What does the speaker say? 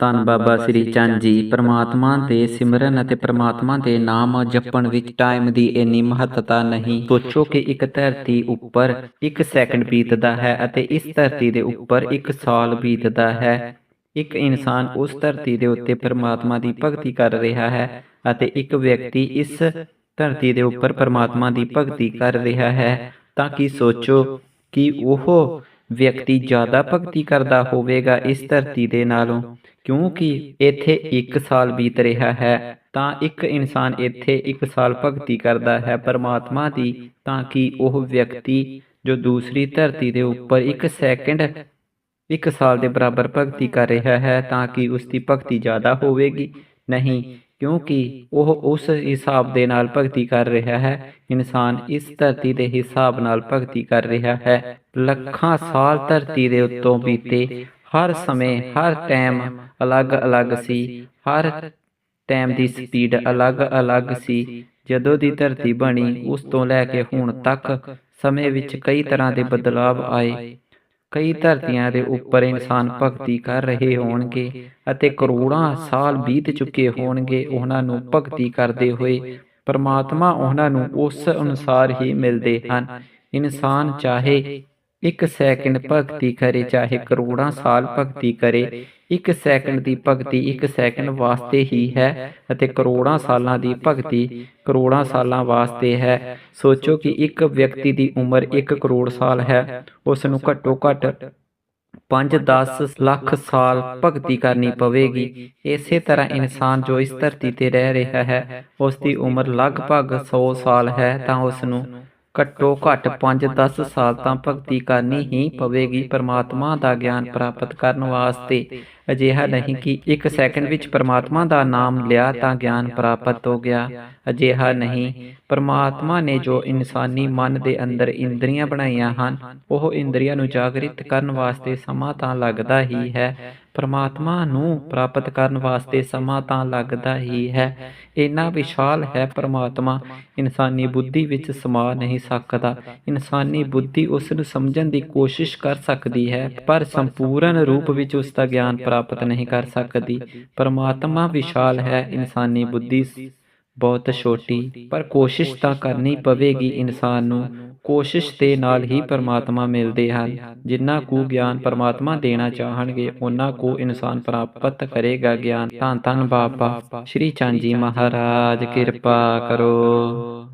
ਧੰਨ ਬਾਬਾ ਸ੍ਰੀ ਚੰਦ ਜੀ ਪ੍ਰਮਾਤਮਾ ਦੇ ਸਿਮਰਨ ਅਤੇ ਪ੍ਰਮਾਤਮਾ ਦੇ ਨਾਮ ਜਪਣ ਵਿੱਚ ਟਾਈਮ ਦੀ ਇੰਨੀ ਮਹੱਤਤਾ ਨਹੀਂ। ਸੋਚੋ ਕਿ ਇੱਕ ਧਰਤੀ ਉੱਪਰ ਇੱਕ ਸੈਕਿੰਡ ਬੀਤਦਾ ਹੈ ਅਤੇ ਇਸ ਧਰਤੀ ਦੇ ਉੱਪਰ ਇੱਕ ਸਾਲ ਬੀਤਦਾ ਹੈ। ਇੱਕ ਇਨਸਾਨ ਉਸ ਧਰਤੀ ਦੇ ਉੱਤੇ ਪ੍ਰਮਾਤਮਾ ਦੀ ਭਗਤੀ ਕਰ ਰਿਹਾ ਹੈ ਅਤੇ ਇੱਕ ਵਿਅਕਤੀ ਇਸ ਧਰਤੀ ਦੇ ਉੱਪਰ ਪ੍ਰਮਾਤਮਾ ਦੀ ਭਗਤੀ ਕਰ ਰਿਹਾ ਹੈ ਤਾਂ ਕਿ ਸੋਚੋ ਕਿ ਉਹ ਵਿਅਕਤੀ ਜ਼ਿਆਦਾ ਭਗਤੀ ਕਰਦਾ ਹੋਵੇਗਾ ਇਸ ਧਰਤੀ ਦੇ ਨਾਲੋਂ, ਕਿਉਂਕਿ ਇੱਥੇ 1 ਸਾਲ ਬੀਤ ਰਿਹਾ ਹੈ, ਤਾਂ ਇੱਕ ਇਨਸਾਨ ਇੱਥੇ 1 ਸਾਲ ਭਗਤੀ ਕਰਦਾ ਹੈ ਪਰਮਾਤਮਾ ਦੀ, ਤਾਂ ਕਿ ਉਹ ਵਿਅਕਤੀ ਜੋ ਦੂਸਰੀ ਧਰਤੀ ਦੇ ਉੱਪਰ 1 ਸੈਕਿੰਡ 1 ਸਾਲ ਦੇ ਬਰਾਬਰ ਭਗਤੀ ਕਰ ਰਿਹਾ ਹੈ, ਤਾਂ ਕਿ ਉਸ ਦੀ ਭਗਤੀ ਜ਼ਿਆਦਾ ਹੋਵੇਗੀ। ਨਹੀਂ ਕਿਉਂਕਿ ਉਹ ਉਸ ਹਿਸਾਬ ਦੇ ਨਾਲ ਭਗਤੀ ਕਰ ਰਿਹਾ ਹੈ। ਇਨਸਾਨ ਇਸ ਧਰਤੀ ਦੇ ਹਿਸਾਬ ਨਾਲ ਭਗਤੀ ਕਰ ਰਿਹਾ ਹੈ। ਲੱਖਾਂ ਸਾਲ ਧਰਤੀ ਦੇ ਉੱਤੋਂ ਬੀਤੇ। ਹਰ ਸਮੇਂ, ਹਰ ਟਾਈਮ ਅਲੱਗ-ਅਲੱਗ ਸੀ। ਹਰ ਟਾਈਮ ਦੀ ਸਪੀਡ ਅਲੱਗ-ਅਲੱਗ ਸੀ। ਜਦੋਂ ਦੀ ਧਰਤੀ ਬਣੀ, ਉਸ ਤੋਂ ਲੈ ਕੇ ਹੁਣ ਤੱਕ ਸਮੇਂ ਵਿੱਚ ਕਈ ਤਰ੍ਹਾਂ ਦੇ ਬਦਲਾਵ ਆਏ। ਕਈ ਧਰਤੀਆਂ ਦੇ ਉੱਪਰ ਇਨਸਾਨ ਭਗਤੀ ਕਰ ਰਹੇ ਹੋਣਗੇ ਅਤੇ ਕਰੋੜਾਂ ਸਾਲ ਬੀਤ ਚੁੱਕੇ ਹੋਣਗੇ ਉਹਨਾਂ ਨੂੰ ਭਗਤੀ ਕਰਦੇ ਹੋਏ ਪਰਮਾਤਮਾ ਉਹਨਾਂ ਨੂੰ ਉਸ ਅਨੁਸਾਰ ਹੀ ਮਿਲਦੇ ਹਨ। ਇਨਸਾਨ ਚਾਹੇ ਇੱਕ ਸੈਕਿੰਡ ਭਗਤੀ ਕਰੇ, ਚਾਹੇ ਕਰੋੜਾਂ ਸਾਲ ਭਗਤੀ ਕਰੇ। ਇੱਕ ਸੈਕਿੰਡ ਦੀ ਭਗਤੀ ਇੱਕ ਸੈਕਿੰਡ ਵਾਸਤੇ ਹੀ ਹੈ ਅਤੇ ਕਰੋੜਾਂ ਸਾਲਾਂ ਦੀ ਭਗਤੀ ਕਰੋੜਾਂ ਸਾਲਾਂ ਵਾਸਤੇ ਹੈ। ਸੋਚੋ ਕਿ ਇੱਕ ਵਿਅਕਤੀ ਦੀ ਉਮਰ 1 ਕਰੋੜ ਸਾਲ ਹੈ। ਉਸ ਨੂੰ ਘੱਟੋ ਘੱਟ 5-10 ਲੱਖ ਸਾਲ ਭਗਤੀ ਕਰਨੀ ਪਵੇਗੀ। ਇਸੇ ਤਰ੍ਹਾਂ ਇਨਸਾਨ ਜੋ ਇਸ ਧਰਤੀ ਤੇ ਰਹਿ ਰਿਹਾ ਹੈ ਉਸ ਦੀ ਉਮਰ ਲਗਭਗ 100 ਸਾਲ ਹੈ ਤਾਂ ਉਸ ਨੂੰ ਘੱਟੋ ਘੱਟ 5-10 ਸਾਲ ਤਾਂ ਭਗਤੀ ਕਰਨੀ ਹੀ ਪਵੇਗੀ, ਪਰਮਾਤਮਾ ਦਾ ਗਿਆਨ ਪ੍ਰਾਪਤ ਕਰਨ ਵਾਸਤੇ। ਅਜਿਹਾ ਨਹੀਂ ਕਿ ਇੱਕ ਸੈਕਿੰਡ ਵਿੱਚ ਪਰਮਾਤਮਾ ਦਾ ਨਾਮ ਲਿਆ ਤਾਂ ਗਿਆਨ ਪ੍ਰਾਪਤ ਹੋ ਗਿਆ। ਅਜਿਹਾ ਨਹੀਂ। ਪਰਮਾਤਮਾ ਨੇ ਜੋ ਇਨਸਾਨੀ ਮਨ ਦੇ ਅੰਦਰ ਇੰਦਰੀਆਂ ਬਣਾਈਆਂ ਹਨ, ਉਹ ਇੰਦਰੀਆਂ ਨੂੰ ਜਾਗਰਿਤ ਕਰਨ ਵਾਸਤੇ ਸਮਾਂ ਤਾਂ ਲੱਗਦਾ ਹੀ ਹੈ। ਪਰਮਾਤਮਾ ਨੂੰ ਪ੍ਰਾਪਤ ਕਰਨ ਵਾਸਤੇ ਸਮਾਂ ਤਾਂ ਲੱਗਦਾ ਹੀ ਹੈ। ਇੰਨਾ ਵਿਸ਼ਾਲ ਹੈ ਪਰਮਾਤਮਾ, ਇਨਸਾਨੀ ਬੁੱਧੀ ਵਿੱਚ ਸਮਾ ਨਹੀਂ ਸਕਦਾ। ਇਨਸਾਨੀ ਬੁੱਧੀ ਉਸ ਨੂੰ ਸਮਝਣ ਦੀ ਕੋਸ਼ਿਸ਼ ਕਰ ਸਕਦੀ ਹੈ, ਪਰ ਸੰਪੂਰਨ ਰੂਪ ਵਿੱਚ ਉਸ ਦਾ ਗਿਆਨ ਪ੍ਰਾਪਤ ਨਹੀਂ ਕਰ ਸਕਦੀ। ਪਰਮਾਤਮਾ ਵਿਸ਼ਾਲ ਹੈ, ਇਨਸਾਨੀ ਬੁੱਧੀ ਬਹੁਤ ਛੋਟੀ, ਪਰ ਕੋਸ਼ਿਸ਼ ਤਾਂ ਕਰਨੀ ਪਵੇਗੀ ਇਨਸਾਨ ਨੂੰ। ਕੋਸ਼ਿਸ਼ ਦੇ ਨਾਲ ਹੀ ਪਰਮਾਤਮਾ ਮਿਲਦੇ ਹਨ। ਜਿੰਨਾ ਕੁ ਗਿਆਨ ਪਰਮਾਤਮਾ ਦੇਣਾ ਚਾਹਣਗੇ ਉਹਨਾਂ ਕੋ ਇਨਸਾਨ ਪ੍ਰਾਪਤ ਕਰੇਗਾ ਗਿਆਨ। ਧੰਨ ਧੰਨ ਬਾਬਾ। ਸ਼੍ਰੀ ਚੰਦ ਜੀ ਮਹਾਰਾਜ, ਕਿਰਪਾ ਕਰੋ।